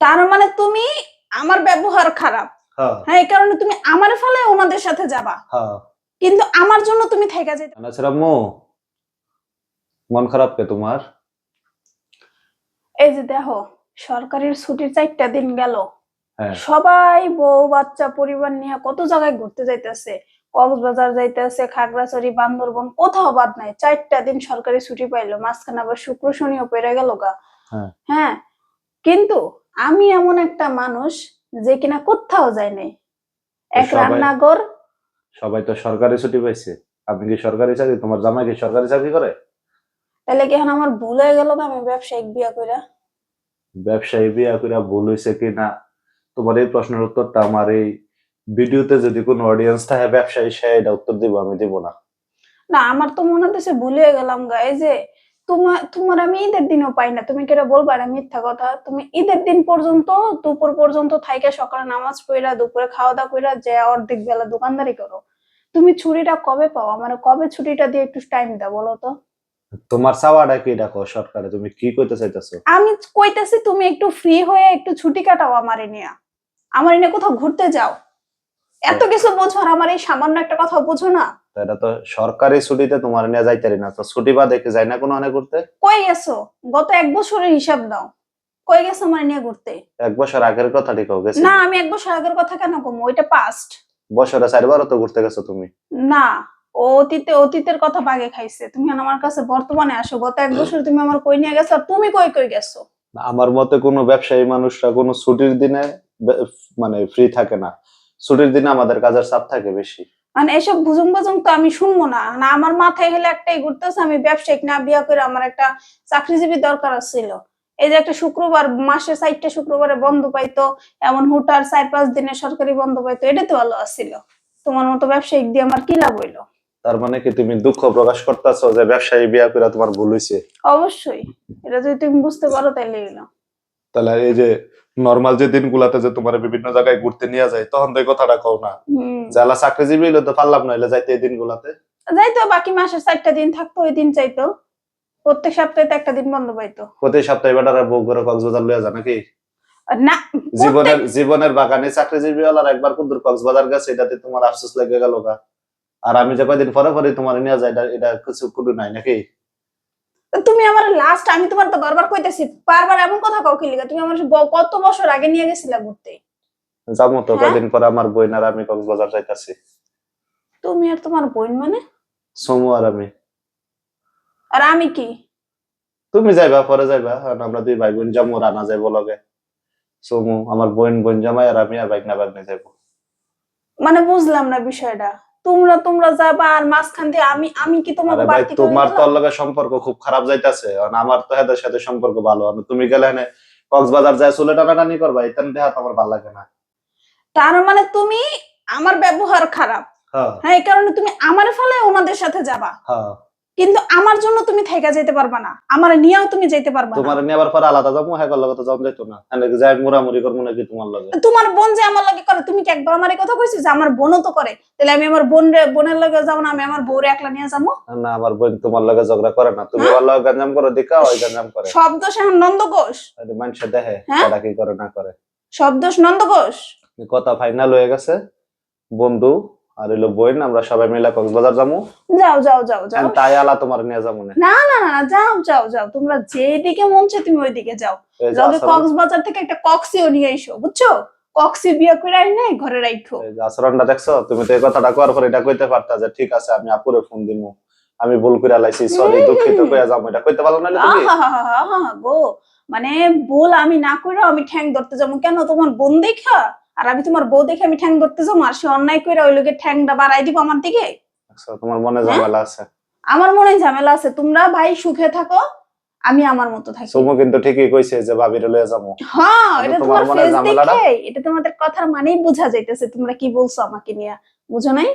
তার মানে তুমি আমার ব্যবহার খারাপ। হ্যাঁ। হ্যাঁ এই কারণে তুমি আমার ফলে ওনাদের সাথে যাবা। হ্যাঁ। কিন্তু আমার জন্য তুমি থেকে যেতে আচ্ছা আম্মু মন খারাপ কে তোমার? এই যে দেখো সরকারের ছুটির চারটা দিন গেল। হ্যাঁ। সবাই বউ বাচ্চা পরিবার নিয়ে কত জায়গায় ঘুরতে যাইতেছে। কক্সবাজার যাইতেছে খাগড়াছড়ি বান্দরবন কোথাও বাদ নাই। চারটা দিন সরকারি ছুটি পাইলো মাঝখানে আবার শুক্র শনিও পেরে গেল গা। হ্যাঁ কিন্তু আমি এমন একটা মানুষ যে কিনা কোথাও যায় নাই। এক রান্নাঘর। সবাই তো সরকারি ছুটি পাইছে। আপনি কি সরকারি চাকরি? তোমার জামাই কি সরকারি চাকরি করে? তাহলে কি এখন আমার ভুল হয়ে গেল আমি ব্যবসায়িক বিয়া কইরা? ব্যবসায়ী বিয়া করে ভুল হয়েছে কি না? তোমার এই প্রশ্নের উত্তরটা আমার এই ভিডিওতে যদি কোনো অডিয়েন্স থাকে ব্যবসায়ী সে এটা উত্তর দিব আমি দিব না। না আমার তো মনে হচ্ছে ভুলে গেলাম গা। এই যে তোমার তোমার আমি ঈদের দিনও পাই না। তুমি কেটে বলবা না মিথ্যা কথা? তুমি ঈদের দিন পর্যন্ত দুপুর পর্যন্ত থাইকে সকালে নামাজ পড়া দুপুরে খাওয়া দাওয়া কইরা যে অর্ধেক বেলা দোকানদারি করো। তুমি ছুটিটা কবে পাও? আমার কবে ছুটিটা দিয়ে একটু টাইম দাও বলো তো? তোমার চাওয়াটা কি দেখো সরকারে? তুমি কি কইতে চাইতেছো? আমি কইতেছি তুমি একটু ফ্রি হয়ে একটু ছুটি কাটাও আমারে নিয়ে। আমার নিয়ে কোথাও ঘুরতে যাও। এত কিছু বোঝো আর আমার এই সামান্য একটা কথা বোঝো না? তো এটা তো সরকারি ছুটিতে তোমার নিয়ে যাইতারি না তো ছুটি বা দেখে যায় না কোনো অনেক ঘুরতে? কই গেছো? গত এক বছরের হিসাব দাও। কই গেছো আমার নিয়ে ঘুরতে? এক বছর আগের কথা ঠিক গেছে? না আমি এক বছর আগের কথা কেন কম? ওইটা পাস্ট বছরে চারবারও তো ঘুরতে গেছো তুমি? না ও অতীতে অতীতের কথা বাগে খাইছে। তুমি আমার কাছে বর্তমানে আসো। গত এক বছর তুমি আমার কই নিয়ে গেছো? আর তুমি কই কই গেছো? আমার মতে কোনো ব্যবসায়ী মানুষরা কোনো ছুটির দিনে মানে ফ্রি থাকে না। ছুটির দিনে আমাদের কাজের চাপ থাকে বেশি। মানে এসব বুজুং বাজুং তো আমি শুনব না। না আমার মাথায় গেলে একটাই ঘুরতেছে আমি ব্যবসায়িক না বিয়া করে আমার একটা চাকরিজীবী দরকার ছিল এই যে একটা শুক্রবার মাসে চারটে শুক্রবারে বন্ধ পাইতো এমন হুটার চার পাঁচ দিনে সরকারি বন্ধ পাইতো এটা তো ভালো আসছিল তোমার মতো ব্যবসায়িক দিয়ে আমার কি লাভ হইল? তার মানে কি তুমি দুঃখ প্রকাশ করতেছো যে ব্যবসায়ী বিয়া করে তোমার ভুল অবশ্যই। এটা যদি তুমি বুঝতে পারো তাইলে হইল। তাহলে এই যে নর্মাল যে দিনগুলাতে যে তোমার বিভিন্ন জায়গায় ঘুরতে নিয়ে যায় তখন তো এই কথাটা কও না। যারা চাকরিজীবী হইলে তো পারলাম না হইলে যাইতে এই দিনগুলাতে। যাইতো বাকি মাসের চারটা দিন থাকতো ওই দিন চাইতো প্রত্যেক সপ্তাহে তো একটা দিন বন্ধ পাইতো। প্রতি সপ্তাহে বেটারা বউ করে কক্সবাজার লইয়া যায় নাকি? না জীবনের জীবনের বাগানে চাকরিজীবী হলার একবার কুন্দুর কক্সবাজার গেছে এটাতে তোমার আফসোস লেগে গেল গা। আর আমি যে কয়দিন পরে পরে তোমার নিয়ে যাই এটা- কিছু কোনো নাই নাকি? প্রত্যেক- তুমি আমার লাস্ট আমি তোমার তো বারবার কইতেছি বারবার এমন কথা কাউ কি লিগা? তুমি আমার কত বছর আগে নিয়ে গেছিলা ঘুরতে? যাব তো হ্যাঁ? কয়দিন পরে আমার বইন আর আমি কক্সবাজার যাইতাছি। তুমি আর তোমার বোন মানে? সমু আর আমি। আর আমি কি? তুমি যাইবা পরে যাইবা কারণ আমরা দুই ভাই বোন যাব রানা যাইবো লগে। সমু আমার বোন বোন জামাই আর আমি আর বাইক না বাইক নিয়ে যাইবো। মানে বুঝলাম না বিষয়টা। তোমরা তোমরা যাবা আর মাঝখান দিয়ে আমি আমি কি তোমাকে ভাই বাড়তি করে তোমার দিলাম? তোর লগে সম্পর্ক খুব খারাপ যাইতাছে। আর আমার তো হেদের সাথে সম্পর্ক ভালো। আর তুমি গেলে এনে কক্সবাজার যায় চুলে টানাটানি করবা এটা দেহা তোমার ভালো লাগে না। তার মানে তুমি আমার ব্যবহার খারাপ। হ্যাঁ। হ্যাঁ এই কারণে তুমি আমার ফলে ওনাদের সাথে যাবা। হ্যাঁ। কিন্তু আমার জন্য তুমি থেকে যেতে পারবা না। আমার নিয়েও তুমি যেতে পারবা না। তোমার নেবার পরে আলাদা যাব হ্যাঁ লগে তো যাওয়া যাইতো না। এনে যাই মুড়ামুড়ি করব নাকি তোমার লগে? তোমার বোন যে আমার লাগে করে তুমি কি একবার আমার কথা কইছো যে আমার বোনও তো করে? তাহলে আমি আমার বোন বোনের লগে যাব না আমি আমার বউরে একলা নিয়ে যাব? না আমার বোন তোমার লগে ঝগড়া করে না। তুমি হ্যাঁ? ওর লগে গঞ্জাম করো দেখা ওই গঞ্জাম করে। শব্দ এখন নন্দঘোষ মানুষে দেখে হ্যাঁ? তারা কি করে না করে। শব্দোষ নন্দঘোষ কথা ফাইনাল হয়ে গেছে। বন্ধু আর হইল বোন আমরা সবাই মিলে কক্সবাজার যাব যাও যাও যাও যাও। তাই আলা তোমার নিয়ে যাব না। না না না যাও যাও যাও। তোমরা যেদিকে মন চায় তুমি ওইদিকে যাও। এই যে কক্সবাজার থেকে একটা কক্সিও নিয়ে এসো বুঝছ? কক্সি বিয়ে করে আই নাই ঘরে রাখো আচরণটা দেখছ? তুমি তো এই কথাটা করার পর এটা কইতে পারতা যে ঠিক আছে আমি আপুরে ফোন দিমু। আমি ভুল করে লাইছি সরি দুঃখিত কইয়া যাব এটা কইতে পারল না তুমি? আহা গো। মানে বল আমি না করে আমি ঠ্যাং ধরতে যাব কেন? তোমার বোন দেখা? আর আমি তোমার বউ দেখে আমি ঠ্যাং ধরতে যাব আর সে অন্যায় করে ওই লোকের ঠ্যাংটা বাড়াই দিব আমার দিকে? দেখছ, তোমার মনে হ্যাঁ? ঝামেলা আছে? আমার মনে ঝামেলা আছে। তোমরা ভাই সুখে থাকো আমি আমার মতো থাকি। তুমি কিন্তু ঠিকই কইছে যে ভাবির লয়ে যাব। হ্যাঁ এটা তোমার মনে ফেস? দেখে। এটা তোমাদের কথার মানেই বোঝা যাইতেছে। তোমরা কি বলছো আমাকে নিয়ে? বুঝো নাই?